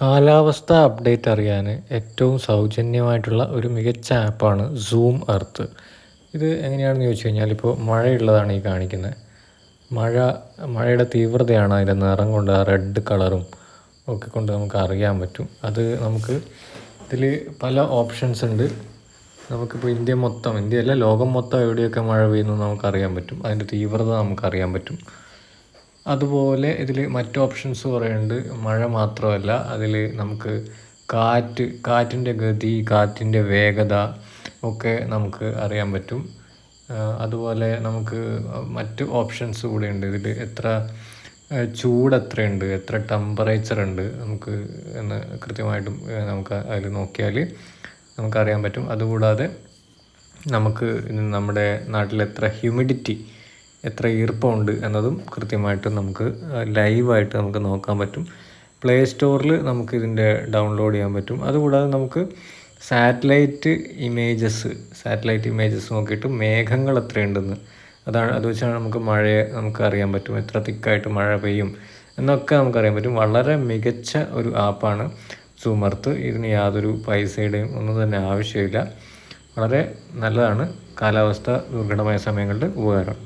കാലാവസ്ഥ അപ്ഡേറ്റ് അറിയാൻ ഏറ്റവും സൗജന്യമായിട്ടുള്ള ഒരു മികച്ച ആപ്പാണ് സൂം എർത്ത് ഇത് എങ്ങനെയാണെന്ന് ചോദിച്ചു കഴിഞ്ഞാൽ ഇപ്പോൾ മഴയുള്ളതാണ് ഈ കാണിക്കുന്നത്. മഴ മഴയുടെ തീവ്രതയാണ് അതിന്റെ നിറം കൊണ്ട് ആ റെഡ് കളറും ഒക്കെ കൊണ്ട് നമുക്ക് അറിയാൻ പറ്റും. അത് നമുക്ക് ഇതിൽ പല ഓപ്ഷൻസ് ഉണ്ട്. നമുക്കിപ്പോൾ ഇന്ത്യ മൊത്തം ഇന്ത്യയല്ല ലോകം മൊത്തം എവിടെയൊക്കെ മഴ പെയ്യുന്നു നമുക്കറിയാൻ പറ്റും. അതിന്റെ തീവ്രത നമുക്കറിയാൻ പറ്റും. അതുപോലെ ഇതിൽ മറ്റു ഓപ്ഷൻസ് കുറേയുണ്ട് മഴ മാത്രമല്ല അതിൽ നമുക്ക് കാറ്റ് കാറ്റിന്റെ ഗതി കാറ്റിന്റെ വേഗത ഒക്കെ നമുക്ക് അറിയാൻ പറ്റും. അതുപോലെ നമുക്ക് മറ്റ് ഓപ്ഷൻസ് കൂടെ ഉണ്ട്. ഇതിൽ എത്ര ചൂട് എത്രയുണ്ട് എത്ര ടെമ്പറേച്ചർ ഉണ്ട് നമുക്ക് എന്ന് കൃത്യമായിട്ടും നമുക്ക് അതിൽ നോക്കിയാൽ നമുക്കറിയാൻ പറ്റും. അതുകൂടാതെ നമുക്ക് നമ്മുടെ നാട്ടിൽ എത്ര ഹ്യൂമിഡിറ്റി എത്ര ഈർപ്പമുണ്ട് എന്നതും കൃത്യമായിട്ട് നമുക്ക് ലൈവായിട്ട് നമുക്ക് നോക്കാൻ പറ്റും. പ്ലേ സ്റ്റോറിൽ നമുക്ക് ഇതിന്റെ ഡൗൺലോഡ് ചെയ്യാൻ പറ്റും. അതുകൂടാതെ നമുക്ക് സാറ്റലൈറ്റ് ഇമേജസ് സാറ്റലൈറ്റ് ഇമേജസ് നോക്കിയിട്ട് മേഘങ്ങൾ എത്രയുണ്ടെന്ന്. അതാണ് അത് വെച്ചാണ് നമുക്ക് മഴയെ നമുക്ക് അറിയാൻ പറ്റും. എത്ര തിക്കായിട്ട് മഴ പെയ്യും എന്നൊക്കെ നമുക്കറിയാൻ പറ്റും. വളരെ മികച്ച ഒരു ആപ്പാണ് സൂമർത്ത്. ഇതിന് യാതൊരു പൈസയുടെയും ഒന്നും തന്നെ ആവശ്യമില്ല. വളരെ നല്ലതാണ്. കാലാവസ്ഥ ദുർഘടമായ സമയങ്ങളിൽ ഉപകാരം.